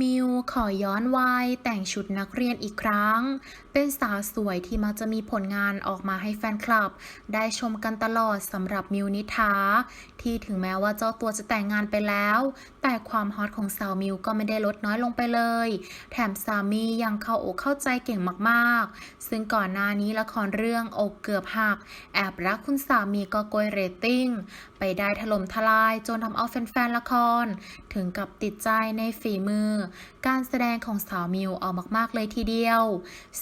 มิวขอย้อนวัยแต่งชุดนักเรียนอีกครั้ง เป็นสาวสวยที่มักจะมีผลงานออกมาให้แฟนคลับ ได้ชมกันตลอดสำหรับมิวนิธาที่ถึงแม้ว่าเจ้าตัวจะแต่งงานไปแล้ว แต่ความฮอตของสาวมิวก็ไม่ได้ลดน้อยลงไปเลย แถมสามียังเข้าอกเข้าใจเก่งมากๆ ซึ่งก่อนหน้านี้ละครเรื่องอกเกือบหัก แอบรักคุณสามีก็โกยเรตติ้ง ไปได้ถล่มทลายจนทำเอาแฟนๆละคร ถึงกับติดใจในฝีมือการแสดงของสาวมิวเอามากๆเลยทีเดียว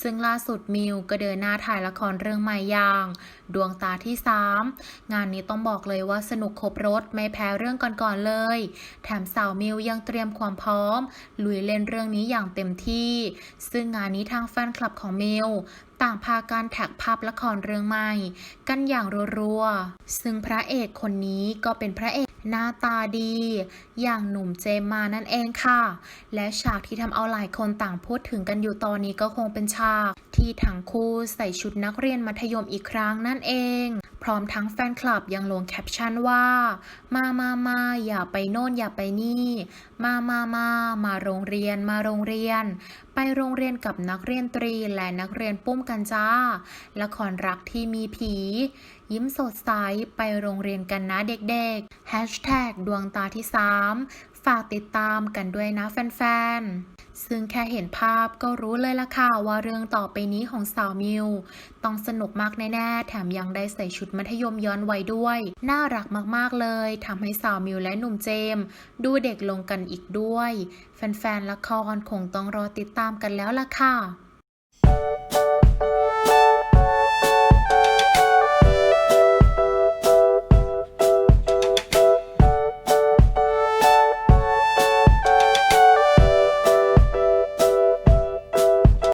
ซึ่งล่าสุดมิวก็เดินหน้าถ่ายละครเรื่องใหม่อย่าง ดวงตาที่ 3 งานนี้ต้องบอกเลยว่าสนุกครบรถไม่แพ้เรื่องก่อนๆเลย แถมสาวมิวยังเตรียมความพร้อม ลุยเล่นเรื่องนี้อย่างเต็มที่ ซึ่งงานนี้ทางแฟนคลับของมิวต่างพาการแท็กภาพละครเรื่องใหม่ กันอย่างรัวๆ ซึ่งพระเอกคนนี้ก็เป็นพระเอก หน้าตาดี อย่างหนุ่มเจมมานั่นเองค่ะ และฉากที่ทำเอาหลายคนต่างพูดถึงกันอยู่ตอนนี้ก็คงเป็นฉาก ที่ทั้งคู่ใส่ชุดนักเรียนมัธยมอีกครั้งนั่นเอง พร้อมทั้งแฟนคลับยังลงแคปชั่นว่า มามามาอย่าไปโน่นอย่าไปนี่ มามามามาโรงเรียนมาโรงเรียน ไปโรงเรียนกับนักเรียนตรีและนักเรียนปุ้มกันจ้า ละครรักที่มีผี ยิ้มสดใสไปโรงเรียนกันนะเด็กๆ Hashtag ดวงตาที่ 3 ฝากติดตามกันด้วยนะแฟนๆ ซึ่งแค่เห็นภาพก็รู้เลยละค่ะว่าเรื่องต่อไปนี้ของสาวมิว ต้องสนุกมากแน่ๆ แถมยังได้ใส่ชุดมัธยมย้อนวัยด้วย น่ารักมากๆเลยทำให้สาวมิวและหนุ่มเจม ดูเด็กลงกันอีกด้วย แฟนๆละครคงต้องรอติดตามกันแล้วละค่ะ